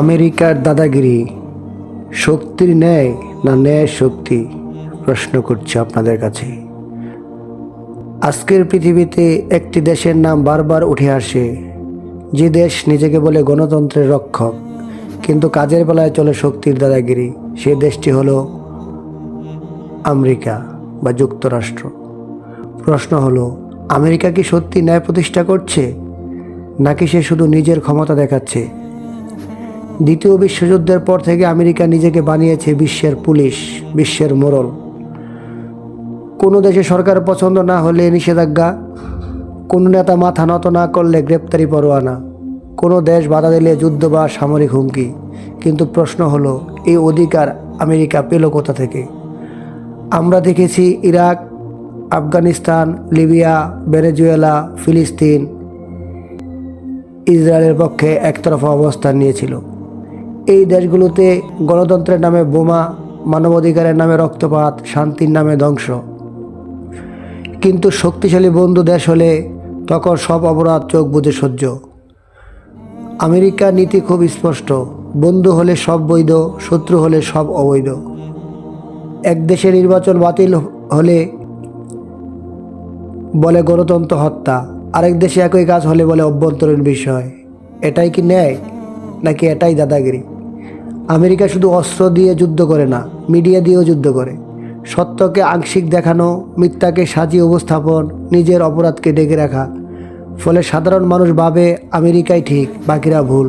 আমেরিকার দাদাগিরি, শক্তির ন্যায় না ন্যায় শক্তি? প্রশ্ন করছি আপনাদের কাছে। আজকের পৃথিবীতে একটি দেশের নাম বারবার উঠে আসে। যে দেশ নিজেকে বলে গণতন্ত্রের রক্ষক, কিন্তু কাজের বেলায় চলে শক্তির দাদাগিরি, সে দেশটি হলো আমেরিকা বা যুক্তরাষ্ট্র। প্রশ্ন হলো, আমেরিকা কি সত্যি ন্যায় প্রতিষ্ঠা করছে? নাকি সে শুধু নিজের ক্ষমতা দেখাচ্ছে? দ্বিতীয় বিশ্বযুদ্ধের পর থেকে আমেরিকা নিজেকে বানিয়েছে বিশ্বের পুলিশ, বিশ্বের মোড়ল। কোনো দেশে সরকার পছন্দ না হলে নিষেধাজ্ঞা, কোনো নেতা মাথা নত না করলে গ্রেপ্তারি পরোয়ানা, কোনো দেশ বাধা দিলে যুদ্ধ বা সামরিক হুমকি। কিন্তু প্রশ্ন হলো, এই অধিকার আমেরিকা পেল কোথা থেকে? আমরা দেখেছি ইরাক, আফগানিস্তান, লিবিয়া, ভেনেজুয়েলা, ফিলিস্তিন, ইসরায়েলের পক্ষে একতরফা অবস্থান নিয়েছিল। এই দেশগুলোতে গণতন্ত্রের নামে বোমা, মানবাধিকারের নামে রক্তপাত, শান্তির নামে ধ্বংস। কিন্তু শক্তিশালী বন্ধু দেশ হলে তখন সব অপরাধ চোখ বুঝে সহ্য। আমেরিকার নীতি খুব স্পষ্ট, বন্ধু হলে সব বৈধ, শত্রু হলে সব অবৈধ। এক দেশে নির্বাচন বাতিল হলে বলে গণতন্ত্র হত্যা, আরেক দেশে একই কাজ হলে বলে অভ্যন্তরীণ বিষয়। এটাই কি ন্যায়, নাকি এটাই দাদাগিরি? আমেরিকা শুধু অস্ত্র দিয়ে যুদ্ধ করে না, মিডিয়া দিয়েও যুদ্ধ করে। সত্যকে আংশিক দেখানো, মিথ্যাকে সাজিয়ে উপস্থাপন, নিজের অপরাধকে ডেকে রাখা। ফলে সাধারণ মানুষ ভাবে আমেরিকাই ঠিক, বাকিরা ভুল।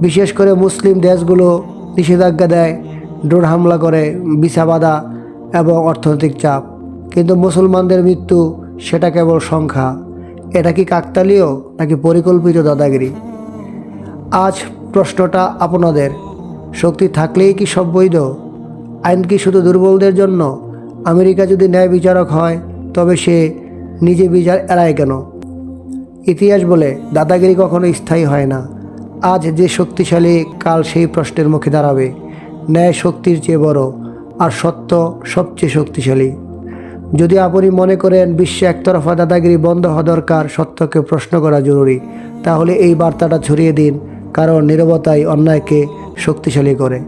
বিশেষ করে মুসলিম দেশগুলো নিষেধাজ্ঞা দেয়, ড্রোন হামলা করে বিছা বাধা এবং অর্থনৈতিক চাপ। কিন্তু মুসলমানদের মৃত্যু, সেটা কেবল সংখ্যা। এটা কি কাকতালীয় নাকি পরিকল্পিত দাদাগিরি? আজ প্রশ্নটা আপনাদের। শক্তি থাকলেই কি সব বৈধ? আইন কি শুধু দুর্বলদের জন্য? আমেরিকা যদি ন্যায় বিচারক হয়, তবে সে নিজে বিচার এড়ায় কেন? ইতিহাস বলে দাদাগিরি কখনো স্থায়ী হয় না। আজ যে শক্তিশালী, কাল সেই প্রশ্নের মুখে দাঁড়াবে। ন্যায় শক্তির চেয়ে বড় আর সত্য সবচেয়ে শক্তিশালী। যদি আপনি মনে করেন বিশ্বে একতরফা দাদাগিরি বন্ধ হওয়া দরকার, সত্যকে প্রশ্ন করা জরুরি, তাহলে এই বার্তাটা ছড়িয়ে দিন, কারণ নিরবতাই অন্যায়কে শক্তিশালী করে।